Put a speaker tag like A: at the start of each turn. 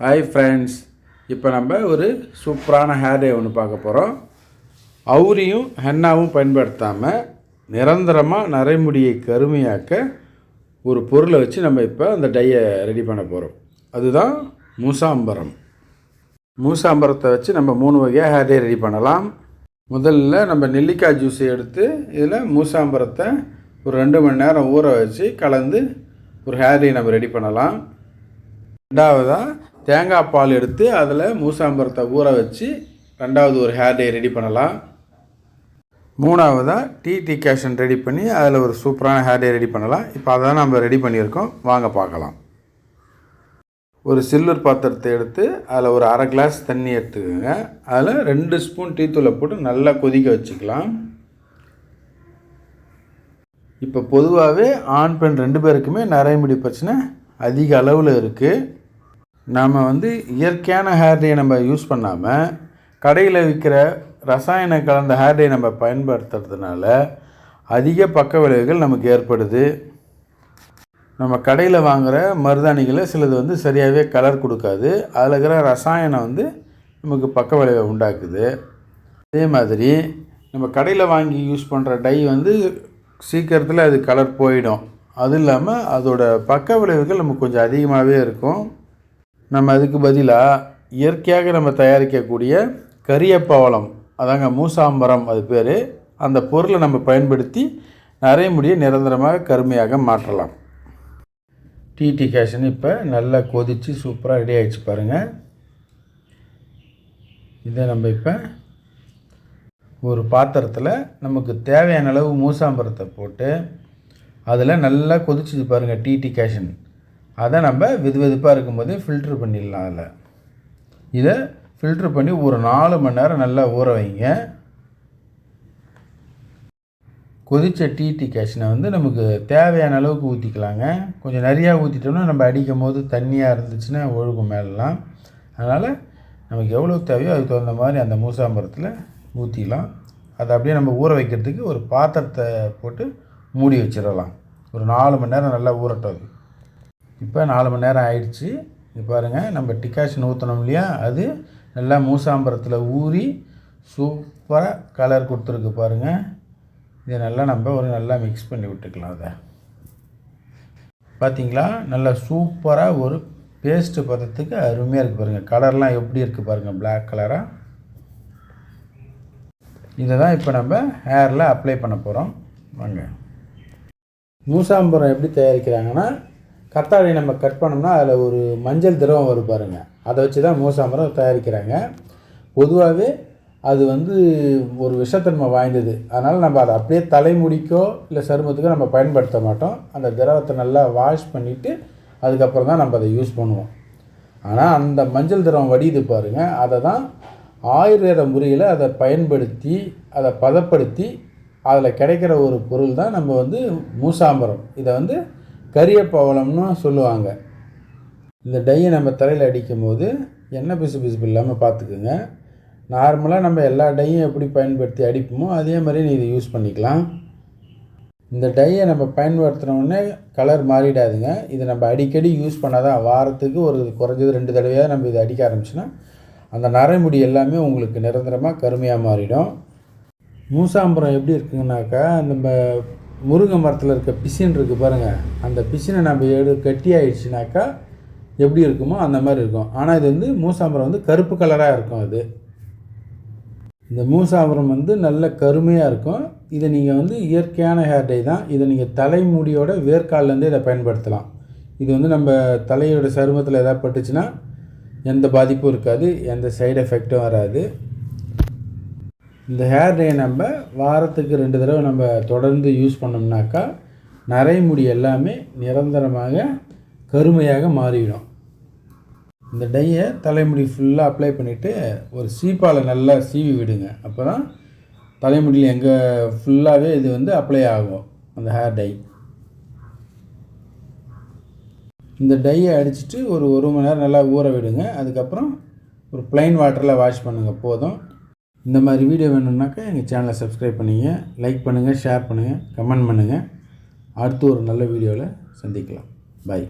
A: Hi friends இப்போ நம்ம ஒரு சூப்பரான ஹேர் டே ஒன்று பார்க்க போகிறோம் அவுரியும் ஹென்னாவும் பயன்படுத்தாமல் நிரந்தரமாக நரைமுடியை கருமையாக்க ஒரு பொருளை வச்சு நம்ம இப்போ அந்த டையை ரெடி பண்ண போகிறோம் அதுதான் மூசாம்பரம். மூசாம்பரத்தை வச்சு நம்ம மூணு வகையாக ஹேர் டே ரெடி பண்ணலாம். முதல்ல நம்ம நெல்லிக்காய் ஜூஸை எடுத்து இதில் மூசாம்பரத்தை ஒரு ரெண்டு மணி நேரம் ஊற வச்சு கலந்து ஒரு ஹேர் டே நம்ம ரெடி பண்ணலாம். ரெண்டாவதாக தேங்காய் பால் எடுத்து அதில் மூசாம்பரத்தை ஊற வச்சு ரெண்டாவது ஒரு ஹேர் டே ரெடி பண்ணலாம். மூணாவதாக டீ டிகாஷன் ரெடி பண்ணி அதில் ஒரு சூப்பரான ஹேர் டே ரெடி பண்ணலாம். இப்போ அதை நம்ம ரெடி பண்ணியிருக்கோம். வாங்க பார்க்கலாம். ஒரு சில்வர் பாத்திரத்தை எடுத்து அதில் ஒரு அரை கிளாஸ் தண்ணி எடுத்துக்கோங்க. அதில் ரெண்டு ஸ்பூன் டீ தூளை போட்டு நல்லா கொதிக்க வச்சுக்கலாம். இப்போ பொதுவாகவே ஆண் பெண் ரெண்டு பேருக்குமே நரைமுடி பிரச்சனை அதிக அளவில் இருக்குது நாம் வந்து இயற்கையான ஹேர் டே நம்ம யூஸ் பண்ணாமல் கடையில் விற்கிற ரசாயன கலந்த ஹேர் டே நம்ம பயன்படுத்துறதுனால அதிக பக்க விளைவுகள் நமக்கு ஏற்படுது. நம்ம கடையில் வாங்குகிற மருதாணிகளை சிலது வந்து சரியாகவே கலர் கொடுக்காது. அதில் இருக்கிற ரசாயனம் வந்து நமக்கு பக்க விளைவை உண்டாக்குது. அதே மாதிரி நம்ம கடையில் வாங்கி யூஸ் பண்ணுற டை வந்து சீக்கிரத்தில் அது கலர் போயிடும். அதுவும் இல்லாமல் அதோட பக்க விளைவுகள் நமக்கு கொஞ்சம் அதிகமாகவே இருக்கும். நம்ம அதுக்கு பதிலாக இயற்கையாக நம்ம தயாரிக்கக்கூடிய கரியப்பவளம் அதாங்க மூசாம்பரம் அது பேர். அந்த பொருளை நம்ம பயன்படுத்தி நிறைய முடியை நிரந்தரமாக கருமையாக மாற்றலாம். டீ கேஷன் இப்போ நல்லா கொதித்து சூப்பராக ரெடி ஆகிடுச்சு பாருங்கள் இதை நம்ம இப்போ ஒரு பாத்திரத்தில் நமக்கு தேவையான அளவு மூசாம்பரத்தை போட்டு அதில் நல்லா கொதிச்சுது பாருங்கள் டீ கேஷன் அதை நம்ம வெது வெதுப்பாக இருக்கும்போதே ஃபில்ட்ரு பண்ணிடலாம் அதில். இதை ஃபில்ட்ரு பண்ணி ஒரு நாலு மணி நேரம் நல்லா ஊற வைங்க. கொதித்த டீ கேஷனை வந்து நமக்கு தேவையான அளவுக்கு ஊற்றிக்கலாங்க கொஞ்சம் நிறையா ஊற்றிட்டோம்னா நம்ம அடிக்கும் போது தண்ணியாக இருந்துச்சுன்னா ஒழுகும் மேலெலாம் அதனால் நமக்கு எவ்வளோ தேவையோ அதுக்கு தகுந்த மாதிரி அந்த மூசாம்பரத்தில் ஊற்றிக்கலாம் அதை அப்படியே நம்ம ஊற வைக்கிறதுக்கு ஒரு பாத்திரத்தை போட்டு மூடி வச்சிடலாம். ஒரு நாலு மணி நேரம் நல்லா ஊறட்டும் அது. இப்போ நாலு மணி நேரம் ஆயிடுச்சு. இது பாருங்கள் நம்ம டிகாஷன் ஊற்றினோம் இல்லையா? அது நல்லா மூசாம்பரத்தில் ஊறி சூப்பராக கலர் கொடுத்துருக்கு பாருங்கள் இதை நல்லா நம்ம ஒரு நல்லா மிக்ஸ் பண்ணி விட்டுக்கலாம் அதை. பார்த்தீங்களா நல்லா சூப்பராக ஒரு பேஸ்ட்டு பதத்துக்கு அருமையாக இருக்குது பாருங்கள் கலர்லாம் எப்படி இருக்குது பாருங்கள் பிளாக் கலராக இதை தான் இப்போ நம்ம ஹேரில் அப்ளை பண்ண போகிறோம் வாங்க. மூசாம்பரம் எப்படி தயாரிக்கிறாங்கன்னா கத்தாழை நம்ம கட் பண்ணோம்னா அதில் ஒரு மஞ்சள் திரவம் வரும் பாருங்கள் அதை வச்சு தான் மூசாம்பரம் தயாரிக்கிறாங்க. பொதுவாகவே அது வந்து ஒரு விஷத்தன்மை வாய்ந்தது. அதனால் நம்ம அதை அப்படியே தலைமுடிக்கோ இல்லை சருமத்துக்கோ நம்ம பயன்படுத்த மாட்டோம். அந்த திரவத்தை நல்லா வாஷ் பண்ணிவிட்டு அதுக்கப்புறம் தான் நம்ம அதை யூஸ் பண்ணுவோம். ஆனால் அந்த மஞ்சள் திரவம் வடியுது பாருங்கள் அதை தான் ஆயுர்வேத முறையில் அதை பயன்படுத்தி அதை பதப்படுத்தி அதில் கிடைக்கிற ஒரு பொருள் தான் நம்ம வந்து மூசாம்பரம் இதை வந்து கரிய பவளம்னு சொல்லுவாங்க. இந்த டையை நம்ம தலையில் அடிக்கும் போது எண்ணெய் பிசு பிசுப்பு இல்லாமல் பார்த்துக்குங்க நார்மலாக நம்ம எல்லா டையும் எப்படி பயன்படுத்தி அடிப்போமோ அதே மாதிரி நீ இதை யூஸ் பண்ணிக்கலாம். இந்த டையை நம்ம பயன்படுத்தினோடனே கலர் மாறிடாதுங்க. இதை நம்ம அடிக்கடி யூஸ் பண்ணால் தான் வாரத்துக்கு ஒரு குறைஞ்சது ரெண்டு தடவையாக நம்ம இதை அடிக்க ஆரம்பிச்சோன்னா அந்த நரைமுடி எல்லாமே உங்களுக்கு நிரந்தரமாக கருமையாக மாறிடும். மூசாம்பரம் எப்படி இருக்குங்கனாக்கா நம்ம முருங்கை மரத்தில் இருக்க பிசின் இருக்குது பாருங்கள் அந்த பிசினை நம்ம எடு கட்டி ஆயிடுச்சுனாக்கா எப்படி இருக்குமோ அந்த மாதிரி இருக்கும். ஆனால் இது வந்து மூசாம்பரம் வந்து கருப்பு கலராக இருக்கும் அது. இந்த மூசாம்பரம் வந்து நல்ல கருமையாக இருக்கும். இதை நீங்கள் வந்து இயற்கையான ஹேர் டை தான். இதை நீங்கள் தலைமுடியோட வேர்க்கால்லேருந்து இதை பயன்படுத்தலாம். இது வந்து நம்ம தலையோட சருமத்தில் எதாவது பட்டுச்சுன்னா எந்த பாதிப்பும் இருக்காது. எந்த சைடு எஃபெக்டும் வராது. இந்த ஹேர் டே நம்ம வாரத்துக்கு ரெண்டு தடவை நம்ம தொடர்ந்து யூஸ் பண்ணோம்னாக்கா நரைமுடி எல்லாமே நிரந்தரமாக கருமையாக மாறிவிடும். இந்த டையை தலைமுடி ஃபுல்லாக அப்ளை பண்ணிவிட்டு ஒரு சீப்பால் நல்லா சீவி விடுங்க. அப்போ தான் தலைமுடியில் எங்கே ஃபுல்லாகவே இது வந்து அப்ளை ஆகும் அந்த ஹேர் டை இந்த டையை அடிச்சுட்டு ஒரு ஒரு மணி நேரம் நல்லா ஊற விடுங்க. அதுக்கப்புறம் ஒரு ப்ளைன் வாட்டரில் வாஷ் பண்ணுங்கள் போதும். இந்த மாதிரி வீடியோ வேணும்னாக்கா எங்கள் சேனலை சப்ஸ்கிரைப் பண்ணுங்கள் லைக் பண்ணுங்கள் ஷேர் பண்ணுங்கள் கமெண்ட் பண்ணுங்கள் அடுத்து ஒரு நல்ல வீடியோவில் சந்திக்கலாம். பாய்